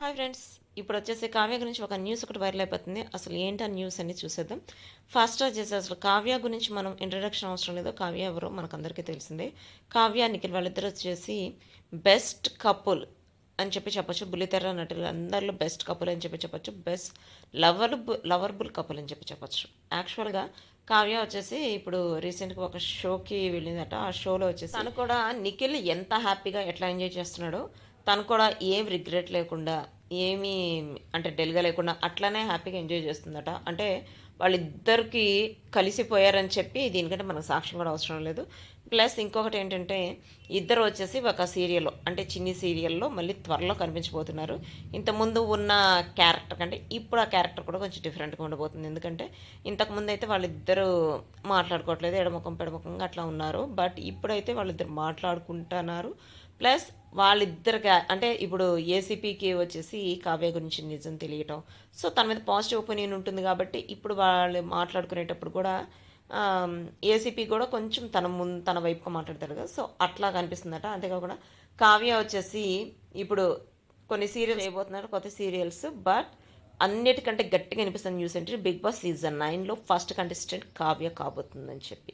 Hi friends ఇప్పుడు వచ్చేసి కావ్య గురించి ఒక న్యూస్ ఒకటి వైరల్ అయిపోతుంది. అసలు ఏంటి ఆ న్యూస్ అని చూసేద్దాం. ఫస్ట్ వచ్చేసి అసలు కావ్య గురించి మనం ఇంట్రడక్షన్ అవసరం లేదు. కావ్య ఎవరో మనకందరికీ తెలిసిందే. కావ్య నిఖిల్ వాళ్ళిద్దరు వచ్చేసి బెస్ట్ కపుల్ అని చెప్పి చెప్పచ్చు. బుల్లితెర నటులు అందరిలో బెస్ట్ కపుల్ అని చెప్పి చెప్పచ్చు. బెస్ట్ లవర్ లవర్బుల్ కపుల్ అని చెప్పి చెప్పచ్చు. యాక్చువల్గా కావ్య వచ్చేసి ఇప్పుడు రీసెంట్గా ఒక షోకి వెళ్ళిందట. ఆ షోలో వచ్చేసి తను కూడా నిఖిల్ ఎంత హ్యాపీగా ఎట్లా ఎంజాయ్ చేస్తున్నాడో తను కూడా ఏం రిగ్రెట్ లేకుండా ఏమీ అంటే డెల్గా లేకుండా అట్లానే హ్యాపీగా ఎంజాయ్ చేస్తుందట. అంటే వాళ్ళిద్దరికి కలిసిపోయారని చెప్పి దీనికంటే మనకు సాక్ష్యం కూడా అవసరం లేదు. ప్లస్ ఇంకొకటి ఏంటంటే ఇద్దరు వచ్చేసి ఒక సీరియల్లో అంటే చిన్ని సీరియల్లో మళ్ళీ త్వరలో కనిపించబోతున్నారు. ఇంతకుముందు ఉన్న క్యారెక్టర్ కంటే ఇప్పుడు ఆ క్యారెక్టర్ కూడా కొంచెం డిఫరెంట్గా ఉండబోతుంది. ఎందుకంటే ఇంతకుముందు అయితే వాళ్ళిద్దరూ మాట్లాడుకోవట్లేదు ఎడముఖం పెడముఖంగా అట్లా ఉన్నారు. బట్ ఇప్పుడైతే వాళ్ళిద్దరు మాట్లాడుకుంటున్నారు. ప్లస్ వాళ్ళిద్దరికి అంటే ఇప్పుడు ఏసీపీకి వచ్చేసి కావ్య గురించి నిజం తెలియటం. సో తన మీద పాజిటివ్ ఒపీనియన్ ఉంటుంది కాబట్టి ఇప్పుడు వాళ్ళు మాట్లాడుకునేటప్పుడు కూడా ఏసీపీ కూడా కొంచెం తన ముందు తన వైపుగా మాట్లాడతారు కదా. సో అట్లా కనిపిస్తుందట. అంతేకాకుండా కావ్య వచ్చేసి ఇప్పుడు కొన్ని సీరియల్స్ అయిపోతున్నారు కొత్త సీరియల్స్. బట్ అన్నిటికంటే గట్టిగా అనిపిస్తుంది న్యూస్ ఏంటంటే బిగ్ బాస్ సీజన్ నైన్లో ఫస్ట్ కంటెస్టెంట్ కావ్య కాబోతుందని చెప్పి.